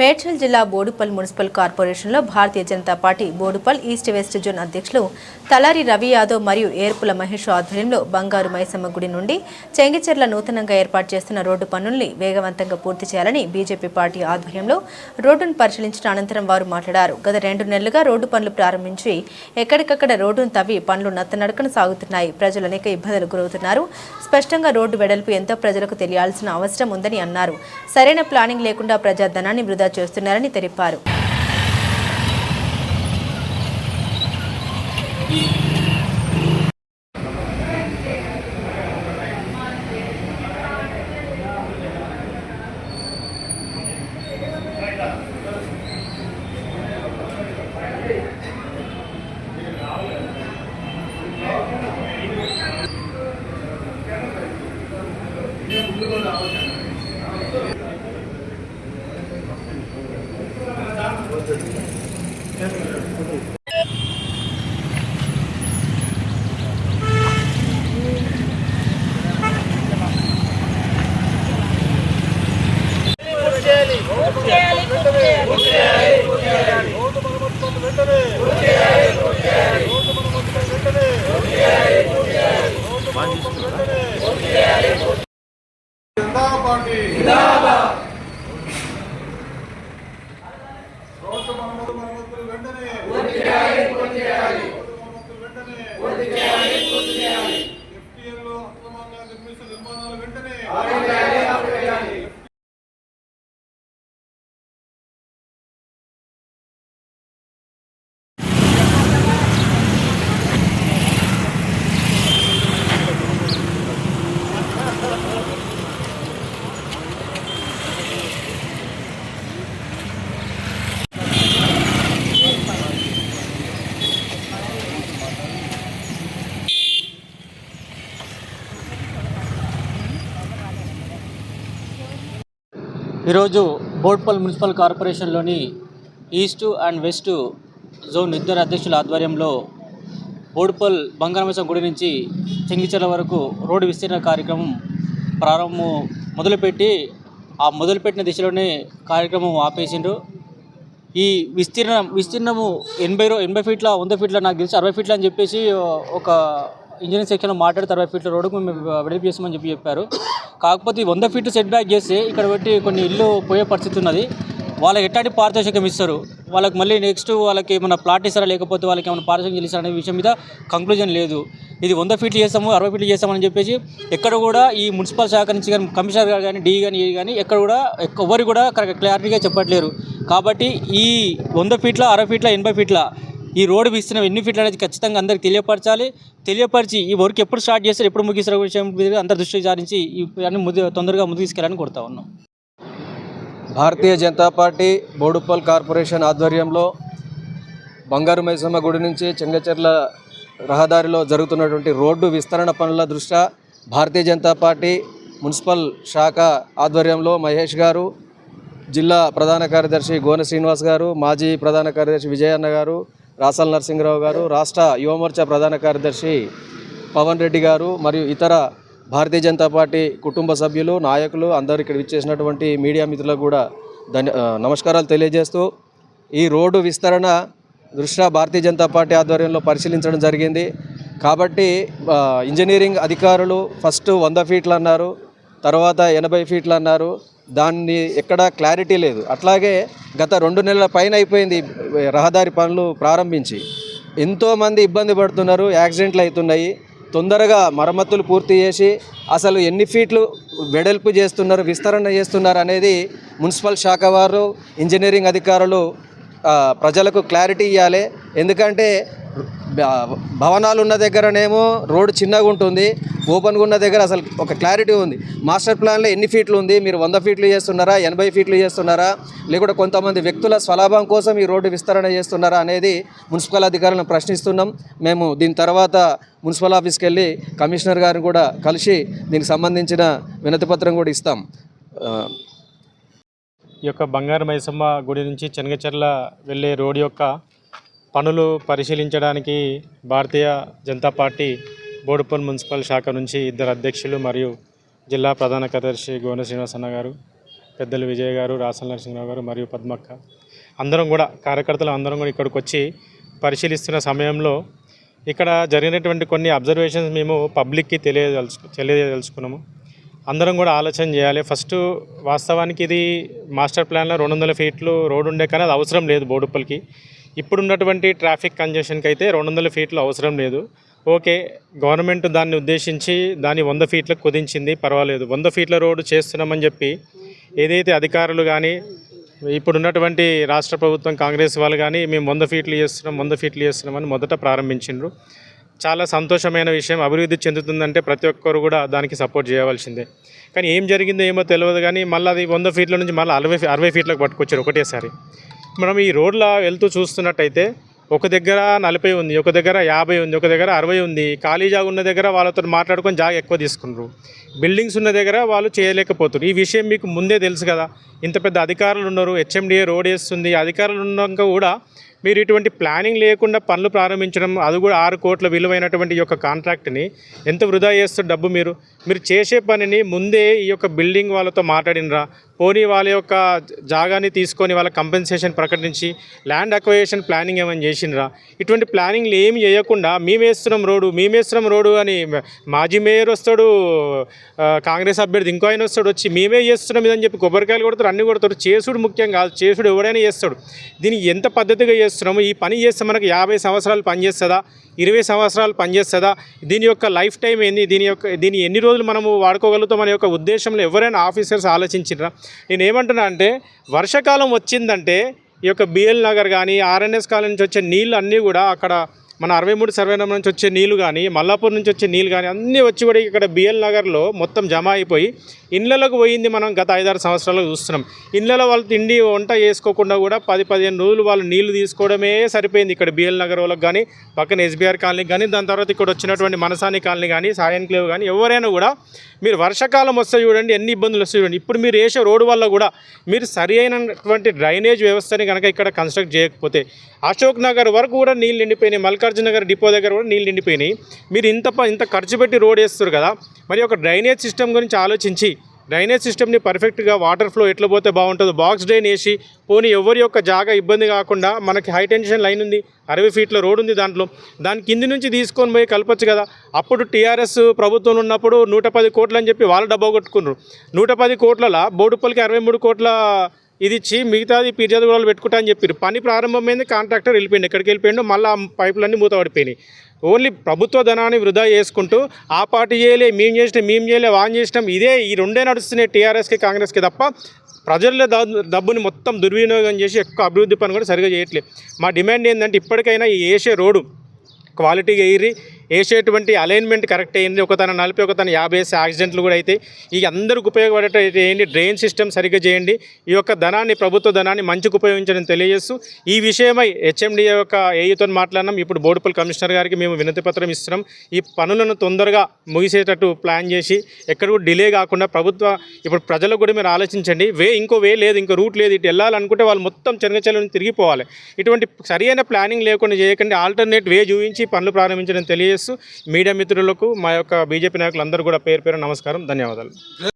మేడ్చల్ జిల్లా బోడుపల్ మున్సిపల్ కార్పొరేషన్లో Bharatiya Janata party Boduppal east west zone అధ్యక్షులు తలారి రవి యాదవ్ మరియు ఏర్పుల మహేష్ ఆధ్వర్యంలో బంగారు మైసమ్మ గుడి నుండి చెంగిచెర్ల నూతనంగా ఏర్పాటు చేస్తున్న రోడ్డు పనుల్ని వేగవంతంగా పూర్తి చేయాలని బీజేపీ పార్టీ ఆధ్వర్యంలో రోడ్డును పరిశీలించిన అనంతరం వారు మాట్లాడారు. గత రెండు నెలలుగా రోడ్డు పనులు ప్రారంభించి ఎక్కడికక్కడ రోడ్డును తవ్వి పనులు నత్తనడకన సాగుతున్నాయి. ప్రజలు అనేక ఇబ్బందులు గురవుతున్నారు. స్పష్టంగా రోడ్డు వెడల్పు ఎంతో ప్రజలకు తెలియాల్సిన అవసరం ఉందని అన్నారు. సరైన ప్లానింగ్ లేకుండా ప్రజాధనాన్ని వృధా చేస్తున్నారని తెలిపారు. Yeah. ఈరోజు బోర్డ్పల్ మున్సిపల్ కార్పొరేషన్లోని ఈస్ట్ అండ్ వెస్ట్ జోన్ ఇద్దరు అధ్యక్షుల ఆధ్వర్యంలో బోర్డ్పల్ బంగారమేశం గుడి నుంచి చెంగిచెర్ల వరకు రోడ్డు విస్తీర్ణ కార్యక్రమం ప్రారంభం మొదలుపెట్టి ఆ మొదలుపెట్టిన దిశలోనే కార్యక్రమం ఆపేసిండ్రు. ఈ విస్తీర్ణం విస్తీర్ణము ఎనభై రో ఎనభై ఫీట్ల వంద ఫీట్ల నాకు తెలిసి అరవై ఫీట్ల అని చెప్పేసి ఒక ఇంజనీరింగ్ సెక్షన్లో మాట్లాడితే అరవై ఫీట్ల రోడ్డుకు మేము వెడల్పు చేస్తామని చెప్పి చెప్పారు. కాకపోతే వంద ఫీట్లు సెట్ బ్యాక్ చేస్తే ఇక్కడ పెట్టి కొన్ని ఇల్లు పోయే పరిస్థితి ఉన్నది. వాళ్ళకి ఎట్లాంటి పారితోషికం ఇస్తారు? వాళ్ళకి మళ్ళీ నెక్స్ట్ వాళ్ళకి ఏమైనా ప్లాట్ ఇస్తారా? లేకపోతే వాళ్ళకి ఏమైనా పారితోషికం చేస్తారా అనే విషయం మీద కంక్లూజన్ లేదు. ఇది వంద ఫీట్లు చేస్తాము అరవై ఫీట్లు చేస్తామని చెప్పేసి ఎక్కడ కూడా ఈ మున్సిపల్ శాఖ నుంచి కానీ కమిషనర్ గారు కానీ డీ కానీ ఏ కానీ ఎక్కడ కూడా ఎవరు కూడా కరెక్ట్ క్లారిటీగా చెప్పట్లేరు. కాబట్టి ఈ వంద ఫీట్ల అరవై ఫీట్ల ఎనభై ఫీట్ల ఈ రోడ్డు విస్తీర్ణం ఎన్ని ఫీట్లు అనేది ఖచ్చితంగా అందరికి తెలియపరచాలి. తెలియపరిచి ఈ వర్క్ ఎప్పుడు స్టార్ట్ చేస్తారు ఎప్పుడు ముగిస్తారు విషయం మీద అందరు దృష్టి సారించి ఈ అన్ని ముందు తొందరగా ముందు తీసుకెళ్ళాలని కోరుతా ఉన్నాం. భారతీయ జనతా పార్టీ బోడుప్పల్ కార్పొరేషన్ ఆధ్వర్యంలో బంగారు మైసమ్మ గుడి నుంచి చెంగచెర్ల రహదారిలో జరుగుతున్నటువంటి రోడ్డు విస్తరణ పనుల దృష్ట్యా భారతీయ జనతా పార్టీ మున్సిపల్ శాఖ ఆధ్వర్యంలో మహేష్ గారు జిల్లా ప్రధాన కార్యదర్శి గోన శ్రీనివాస్ గారు మాజీ ప్రధాన కార్యదర్శి విజయన్న గారు రాసల్ నరసింహరావు గారు రాష్ట్ర యువమోర్చా ప్రధాన కార్యదర్శి పవన్ రెడ్డి గారు మరియు ఇతర భారతీయ జనతా పార్టీ కుటుంబ సభ్యులు నాయకులు అందరూ ఇక్కడ విచ్చేసినటువంటి మీడియా మిత్రులకు కూడా ధన్య నమస్కారాలు తెలియజేస్తూ ఈ రోడ్డు విస్తరణ దృష్ట్యా భారతీయ జనతా పార్టీ ఆధ్వర్యంలో పరిశీలించడం జరిగింది. కాబట్టి ఇంజనీరింగ్ అధికారులు ఫస్ట్ వంద ఫీట్లు అన్నారు తర్వాత ఎనభై ఫీట్లు అన్నారు. దాన్ని ఎక్కడ క్లారిటీ లేదు. అట్లాగే గత రెండు నెలల పైన అయిపోయింది రహదారి పనులు ప్రారంభించి. ఎంతోమంది ఇబ్బంది పడుతున్నారు యాక్సిడెంట్లు అవుతున్నాయి. తొందరగా మరమ్మతులు పూర్తి చేసి అసలు ఎన్ని ఫీట్లు వెడల్పు చేస్తున్నారు విస్తరణ చేస్తున్నారు అనేది మున్సిపల్ శాఖ వారు ఇంజనీరింగ్ అధికారులు ప్రజలకు క్లారిటీ ఇవ్వాలి ఎందుకంటే భవనాలు ఉన్న దగ్గరనేమో రోడ్డు చిన్నగా ఉంటుంది ఓపెన్గా ఉన్న దగ్గర అసలు ఒక క్లారిటీ ఉంది. మాస్టర్ ప్లాన్లో ఎన్ని ఫీట్లు ఉంది? మీరు వంద ఫీట్లు చేస్తున్నారా? ఎనభై ఫీట్లు చేస్తున్నారా? లేకుంటే కొంతమంది వ్యక్తుల స్వలాభం కోసం ఈ రోడ్డు విస్తరణ చేస్తున్నారా అనేది మున్సిపల్ అధికారులను ప్రశ్నిస్తున్నాం. మేము దీని తర్వాత మున్సిపల్ ఆఫీస్కి వెళ్ళి కమిషనర్ గారిని కూడా కలిసి దీనికి సంబంధించిన వినతిపత్రం కూడా ఇస్తాం. ఈ యొక్క బంగారు మైసమ్మ గుడి నుంచి చెనగచెర్ల వెళ్ళే రోడ్డు యొక్క పనులు పరిశీలించడానికి భారతీయ జనతా పార్టీ బోడుపల్ మున్సిపల్ శాఖ నుంచి ఇద్దరు అధ్యక్షులు మరియు జిల్లా ప్రధాన కార్యదర్శి గోన శ్రీనివాసన్న గారు పెద్దలు విజయ్ గారు రాసల నరసింహరావు గారు మరియు పద్మక్క. అందరం కూడా కార్యకర్తలు అందరం కూడా ఇక్కడికి వచ్చి పరిశీలిస్తున్న సమయంలో ఇక్కడ జరిగినటువంటి కొన్ని అబ్జర్వేషన్స్ మేము పబ్లిక్కి తెలియదలుచు తెలియదలుచుకున్నాము. అందరం కూడా ఆలోచన చేయాలి. ఫస్ట్ వాస్తవానికి ఇది మాస్టర్ ప్లాన్లో రెండు వందల ఫీట్లు రోడ్ ఉండే కానీ అది అవసరం లేదు బోడుప్పల్కి ఇప్పుడున్నటువంటి ట్రాఫిక్ కంజెషన్కి అయితే రెండు వందల ఫీట్లు అవసరం లేదు. ఓకే గవర్నమెంట్ దాన్ని ఉద్దేశించి దాన్ని వంద ఫీట్లకు కుదించింది పర్వాలేదు. వంద ఫీట్ల రోడ్డు చేస్తున్నామని చెప్పి ఏదైతే అధికారులు కానీ ఇప్పుడున్నటువంటి రాష్ట్ర ప్రభుత్వం కాంగ్రెస్ వాళ్ళు కానీ మేము వంద ఫీట్లు చేస్తున్నాం వంద ఫీట్లు చేస్తున్నామని మొదట ప్రారంభించిండ్రు. చాలా సంతోషమైన విషయం. అభివృద్ధి చెందుతుందంటే ప్రతి ఒక్కరు కూడా దానికి సపోర్ట్ చేయవలసిందే. కానీ ఏం జరిగిందో ఏమో తెలియదు కానీ మళ్ళీ అది వంద ఫీట్ల నుంచి మళ్ళీ అరవై అరవై ఫీట్లకు పట్టుకొచ్చారు ఒకటేసారి. మనం ఈ రోడ్ల వెళ్తూ చూస్తున్నట్టయితే ఒక దగ్గర నలభై ఉంది ఒక దగ్గర యాభై ఉంది ఒక దగ్గర అరవై ఉంది. ఖాళీ జాగా ఉన్న దగ్గర వాళ్ళతో మాట్లాడుకొని జాగా ఎక్కువ తీసుకున్నారు బిల్డింగ్స్ ఉన్న దగ్గర వాళ్ళు చేయలేకపోతున్నారు ఈ విషయం మీకు ముందే తెలుసు కదా. ఇంత పెద్ద అధికారులు ఉన్నారు హెచ్ఎండిఏ రోడ్ వేస్తుంది. అధికారులు ఉన్నాక కూడా మీరు ఇటువంటి ప్లానింగ్ లేకుండా పనులు ప్రారంభించడం అది కూడా ఆరు కోట్ల విలువైనటువంటి ఈ యొక్క కాంట్రాక్ట్ని ఎంత వృధా చేస్తారు డబ్బు మీరు? మీరు చేసే పనిని ముందే ఈ యొక్క బిల్డింగ్ వాళ్ళతో మాట్లాడినరా? పోనీ వాళ్ళ యొక్క జాగాని తీసుకొని వాళ్ళ కంపెన్సేషన్ ప్రకటించి ల్యాండ్ అక్వయేషన్ ప్లానింగ్ ఏమైనా చేసినరా ఇటువంటి ప్లానింగ్లు ఏమి చేయకుండా మేమేస్తున్నాం రోడ్డు మేమేస్తున్నాం రోడ్డు అని మాజీ మేయర్ వస్తాడు కాంగ్రెస్ అభ్యర్థి ఇంకో ఆయన వస్తాడు వచ్చి మేమే చేస్తున్నాం ఇదని చెప్పి కొబ్బరికాయలు కొడతారు అన్ని కొడతారు. చేసుడు ముఖ్యం కాదు చేసుడు ఎవడైనా చేస్తాడు. దీన్ని ఎంత పద్ధతిగా చేస్తున్నాము ఈ పని చేస్తే మనకు యాభై సంవత్సరాలు పనిచేస్తుందా? ఇరవై సంవత్సరాలు పనిచేస్తుందా? దీని యొక్క లైఫ్ టైం ఏంది? దీని యొక్క దీన్ని ఎన్ని రోజులు మనము వాడుకోగలుగుతాం అనే యొక్క ఉద్దేశంలో ఎవరైనా ఆఫీసర్స్ ఆలోచించినరా నేను ఏమంటున్నా అంటే వర్షాకాలం వచ్చిందంటే ఈ యొక్క బిఎల్ నగర్ కానీ ఆర్ఎన్ఎస్ కాలనీ నుంచి వచ్చే నీళ్ళు అన్నీ కూడా అక్కడ మన అరవై మూడు సర్వే నెంబర్ నుంచి వచ్చే నీళ్ళు కానీ మల్లాపూర్ నుంచి వచ్చే నీళ్ళు కానీ అన్నీ వచ్చి కూడా ఇక్కడ బిఎల్ నగర్లో మొత్తం జమ అయిపోయి ఇళ్ళలోకి పోయింది మనం గత ఐదారు సంవత్సరాలు చూస్తున్నాం. ఇళ్ళలో వాళ్ళు తిండి వంట చేసుకోకుండా కూడా పది పదిహేను రోజులు వాళ్ళు నీళ్ళు తీసుకోవడమే సరిపోయింది. ఇక్కడ బిఎల్ నగర్ వాళ్ళకి కానీ పక్కన ఎస్బీఆర్ కాలనీకి కానీ దాని తర్వాత ఇక్కడ వచ్చినటువంటి మనసాని కాలనీ కానీ సాయన్క్లేవ్ కానీ ఎవరైనా కూడా మీరు వర్షాకాలం వస్తే చూడండి ఎన్ని ఇబ్బందులు వస్తాయి చూడండి. ఇప్పుడు మీరు వేసే రోడ్డు వల్ల కూడా మీరు సరి అయినటువంటి డ్రైనేజ్ వ్యవస్థని కనుక ఇక్కడ కన్స్ట్రక్ట్ చేయకపోతే అశోక్ నగర్ వరకు కూడా నీళ్ళు నిండిపోయినాయి. మల్కార్జున నగర్ డిపో దగ్గర కూడా నీళ్ళు నిండిపోయినాయి. మీరు ఇంత ప- ఇంత ఖర్చు పెట్టి రోడ్ వేస్తారు కదా మరి ఒక డ్రైనేజ్ సిస్టమ్ గురించి ఆలోచించి డ్రైనేజ్ సిస్టమ్ని పర్ఫెక్ట్గా వాటర్ ఫ్లో ఎట్లా పోతే బాగుంటుందో బాక్స్ డ్రైన్ వేసి పోనీ ఎవరి యొక్క జాగా ఇబ్బంది కాకుండా మనకి హై టెన్షన్ లైన్ ఉంది అరవై ఫీట్ల రోడ్ ఉంది దాంట్లో. దాని కింది నుంచి తీసుకొని పోయి కలపచ్చు కదా. అప్పుడు టీఆర్ఎస్ ప్రభుత్వం ఉన్నప్పుడు నూట పది కోట్లు అని చెప్పి వాళ్ళు డబ్బా కొట్టుకున్నారు. నూట పది కోట్లలో బోడుపల్లికి అరవై మూడు కోట్ల ఇది ఇచ్చి మిగతాది పిర్యాదు కూడా పెట్టుకుంటా అని చెప్పారు. పని ప్రారంభమైంది కాంట్రాక్టర్ వెళ్ళిపోయింది ఎక్కడికి వెళ్ళిపోయిండు మళ్ళీ ఆ పైపులన్నీ మూతపడిపోయినాయి. ఓన్లీ ప్రభుత్వ ధనాన్ని వృధా చేసుకుంటూ ఆ పార్టీ చేయలే మేము చేసినాం మేము చేయలే వాన్ చేసినాం ఇదే ఈ రెండే నడుస్తున్నాయి టీఆర్ఎస్కి కాంగ్రెస్కి తప్ప ప్రజల ద- డబ్బుని మొత్తం దుర్వినియోగం చేసి ఎక్కువ అభివృద్ధి పని కూడా సరిగా చేయట్లేదు. మా డిమాండ్ ఏంటంటే ఇప్పటికైనా ఈ వేసే రోడ్డు క్వాలిటీగా ఎయిరి వేసేటువంటి అలైన్మెంట్ కరెక్ట్ అయింది. ఒక తన నలభై ఒక తన యాభై వేసే యాక్సిడెంట్లు కూడా అయితే ఈ అందరికి ఉపయోగపడేటట్టు ఏంటి? డ్రైన్ సిస్టమ్ సరిగ్గా చేయండి. ఈ యొక్క ధనాన్ని ప్రభుత్వ ధనాన్ని మంచికి ఉపయోగించడం తెలియజేస్తూ ఈ విషయమై హెచ్ఎండిఏ యొక్క ఏఈతో మాట్లాడినాం. ఇప్పుడు బోడుపల్లి కమిషనర్ గారికి మేము వినతి పత్రం ఇస్తున్నాం. ఈ పనులను తొందరగా ముగిసేటట్టు ప్లాన్ చేసి ఎక్కడ కూడా డిలే కాకుండా ప్రభుత్వ ఇప్పుడు ప్రజలకు కూడా మీరు ఆలోచించండి. వే ఇంకో వే లేదు ఇంకో రూట్ లేదు. ఇటు వెళ్ళాలనుకుంటే వాళ్ళు మొత్తం చెనగచెలను తిరిగిపోవాలి. ఇటువంటి సరైన ప్లానింగ్ లేకుండా చేయకండి. ఆల్టర్నేట్ వే చూపించి పనులు ప్రారంభించడం తెలియజేస్తూ మీడియా మిత్రులకు మా యొక్క బీజేపీ నాయకులందరూ కూడా పేరు పేరు నమస్కారం ధన్యవాదాలు.